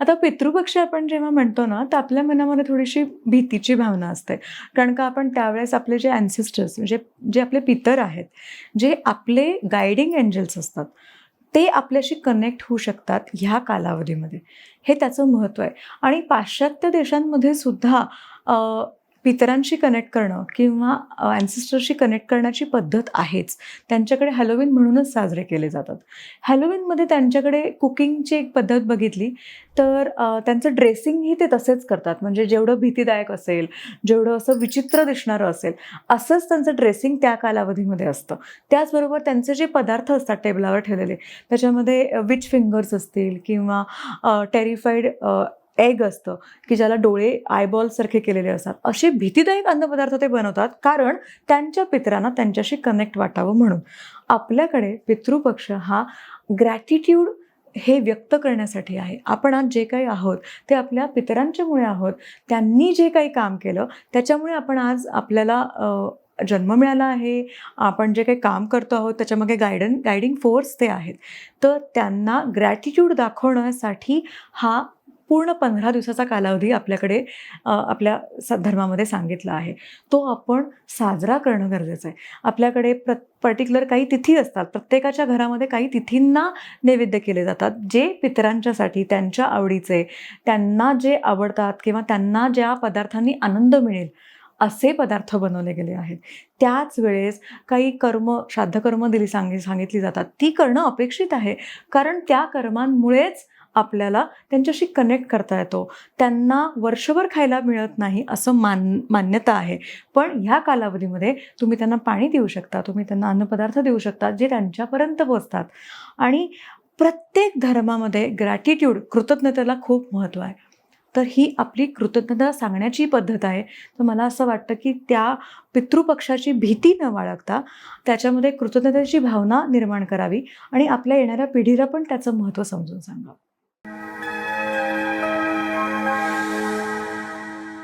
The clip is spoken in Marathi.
आता पितृपक्ष आपण जेव्हा म्हणतो ना तर आपल्या मनामध्ये थोडीशी भीतीची भावना असते. कारण का आपण त्यावेळेस आपले जे अँसेस्टर्स म्हणजे जे आपले पितर आहेत जे आपले गायडिंग एंजल्स असतात ते आपल्याशी कनेक्ट होऊ शकतात ह्या कालावधीमध्ये. हे त्याचं महत्त्व आहे. आणि पाश्चात्य देशांमध्ये सुद्धा पितरांशी कनेक्ट करणं किंवा अँसेस्टरशी कनेक्ट करण्याची पद्धत आहेच. त्यांच्याकडे हॅलोविन म्हणूनच साजरे केले जातात. हॅलोविनमध्ये त्यांच्याकडे कुकिंगची एक पद्धत बघितली तर त्यांचं ड्रेसिंगही ते तसेच करतात. म्हणजे जेवढं भीतीदायक असेल जेवढं असं विचित्र दिसणारं असेल असंच त्यांचं ड्रेसिंग त्या कालावधीमध्ये असतं. त्याचबरोबर त्यांचे जे पदार्थ असतात टेबलावर ठेवलेले त्याच्यामध्ये विच फिंगर्स असतील किंवा टेरिफाईड एग असतं की ज्याला डोळे आयबॉलसारखे केलेले असतात. असे भीतीदायक अन्नपदार्थ ते बनवतात कारण त्यांच्या पितरांना त्यांच्याशी कनेक्ट वाटावं म्हणून. आपल्याकडे पितृपक्ष हा ग्रॅटिट्यूड हे व्यक्त करण्यासाठी आहे. आपण आज जे काही आहोत ते आपल्या पितरांच्यामुळे आहोत. त्यांनी जे काही काम केलं त्याच्यामुळे आपण आज आपल्याला जन्म मिळाला आहे. आपण जे काही काम करतो आहोत त्याच्यामागे गायडन गायडिंग फोर्स ते आहेत. तर त्यांना ग्रॅटिट्यूड दाखवण्यासाठी हा पूर्ण पंधरा दिवसाचा कालावधी आपल्याकडे आपल्या स धर्मामध्ये सांगितला आहे. तो आपण साजरा करणं गरजेचं आहे. आपल्याकडे प्र पर्टिक्युलर काही तिथी असतात. प्रत्येकाच्या घरामध्ये काही तिथींना नैवेद्य केले जातात जे पितरांच्यासाठी त्यांच्या आवडीचे त्यांना जे आवडतात किंवा त्यांना ज्या पदार्थांनी आनंद मिळेल असे पदार्थ बनवले गेले आहेत. त्याच वेळेस काही कर्म श्राद्धकर्म दिली सांगि सांगितली जातात. ती करणं अपेक्षित आहे. कारण त्या कर्मांमुळेच आपल्याला त्यांच्याशी कनेक्ट करता येतो. त्यांना वर्षभर खायला मिळत नाही असं मान मान्यता आहे. पण ह्या कालावधीमध्ये तुम्ही त्यांना पाणी देऊ शकता. तुम्ही त्यांना अन्नपदार्थ देऊ शकता जे त्यांच्यापर्यंत पोचतात आणि प्रत्येक धर्मामध्ये ग्रॅटिट्यूड कृतज्ञतेला खूप महत्त्व आहे. तर ही आपली कृतज्ञता सांगण्याची पद्धत आहे. तर मला असं वाटतं की त्या पितृपक्षाची भीती न बाळगता त्याच्यामध्ये कृतज्ञतेची भावना निर्माण करावी आणि आपल्या येणाऱ्या पिढीला पण त्याचं महत्त्व समजून सांगावं.